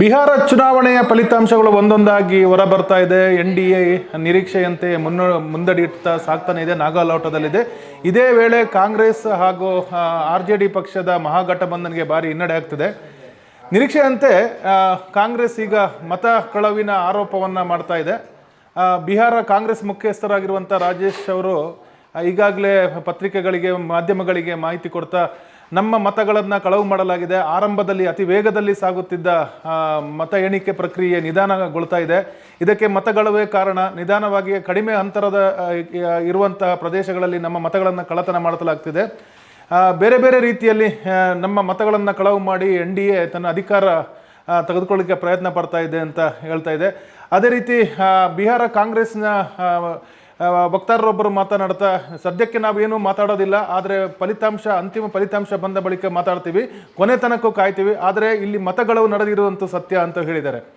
ಬಿಹಾರ ಚುನಾವಣೆಯ ಫಲಿತಾಂಶಗಳು ಒಂದೊಂದಾಗಿ ಹೊರಬರ್ತಾ ಇದೆ. ಎನ್ ಡಿ ಎ ನಿರೀಕ್ಷೆಯಂತೆ ಮುನ್ನ ಮುಂದಡಿಯುತ್ತಾ ಸಾಗ್ತಾನೆ ಇದೆ. ನಾಗಾಲೋಟದಲ್ಲಿದೆ ಇದೇ ವೇಳೆ ಕಾಂಗ್ರೆಸ್ ಹಾಗೂ ಆರ್ ಜೆ ಡಿ ಪಕ್ಷದ ಮಹಾಗಠಬಂಧನ್ಗೆ ಭಾರಿ ಹಿನ್ನಡೆ ಆಗ್ತಿದೆ. ನಿರೀಕ್ಷೆಯಂತೆ ಕಾಂಗ್ರೆಸ್ ಈಗ ಮತ ಕಳವಿನ ಆರೋಪವನ್ನು ಮಾಡ್ತಾ ಇದೆ. ಬಿಹಾರ ಕಾಂಗ್ರೆಸ್ ಮುಖ್ಯಸ್ಥರಾಗಿರುವಂಥ ರಾಜೇಶ್ ಅವರು ಈಗಾಗಲೇ ಪತ್ರಿಕೆಗಳಿಗೆ, ಮಾಧ್ಯಮಗಳಿಗೆ ಮಾಹಿತಿ ಕೊಡ್ತಾ ನಮ್ಮ ಮತಗಳನ್ನು ಕಳವು ಮಾಡಲಾಗಿದೆ. ಆರಂಭದಲ್ಲಿ ಅತಿ ವೇಗದಲ್ಲಿ ಸಾಗುತ್ತಿದ್ದ ಮತ ಎಣಿಕೆ ಪ್ರಕ್ರಿಯೆ ನಿಧಾನಗೊಳ್ತಾ ಇದೆ. ಇದಕ್ಕೆ ಮತಗಳವೇ ಕಾರಣ. ನಿಧಾನವಾಗಿ ಕಡಿಮೆ ಅಂತರದ ಇರುವಂತಹ ಪ್ರದೇಶಗಳಲ್ಲಿ ನಮ್ಮ ಮತಗಳನ್ನು ಕಳತನ ಮಾಡಲಾಗ್ತಿದೆ. ಬೇರೆ ಬೇರೆ ರೀತಿಯಲ್ಲಿ ನಮ್ಮ ಮತಗಳನ್ನು ಕಳವು ಮಾಡಿ ಎನ್ ಡಿ ಎ ತನ್ನ ಅಧಿಕಾರ ತೆಗೆದುಕೊಳ್ಳಿಕ್ಕೆ ಪ್ರಯತ್ನ ಪಡ್ತಾ ಇದೆ ಅಂತ ಹೇಳ್ತಾ ಇದೆ. ಅದೇ ರೀತಿ ಬಿಹಾರ ಕಾಂಗ್ರೆಸ್ನ ವಕ್ತಾರರೊಬ್ಬರು ಮಾತನಾಡ್ತಾ, ಸದ್ಯಕ್ಕೆ ನಾವೇನು ಮಾತಾಡೋದಿಲ್ಲ, ಆದರೆ ಫಲಿತಾಂಶ, ಅಂತಿಮ ಫಲಿತಾಂಶ ಬಂದ ಬಳಿಕ ಮಾತಾಡ್ತೀವಿ, ಕೊನೆ ಕಾಯ್ತೀವಿ, ಆದರೆ ಇಲ್ಲಿ ಮತಗಳು ನಡೆದಿರುವಂಥ ಸತ್ಯ ಅಂತ ಹೇಳಿದ್ದಾರೆ.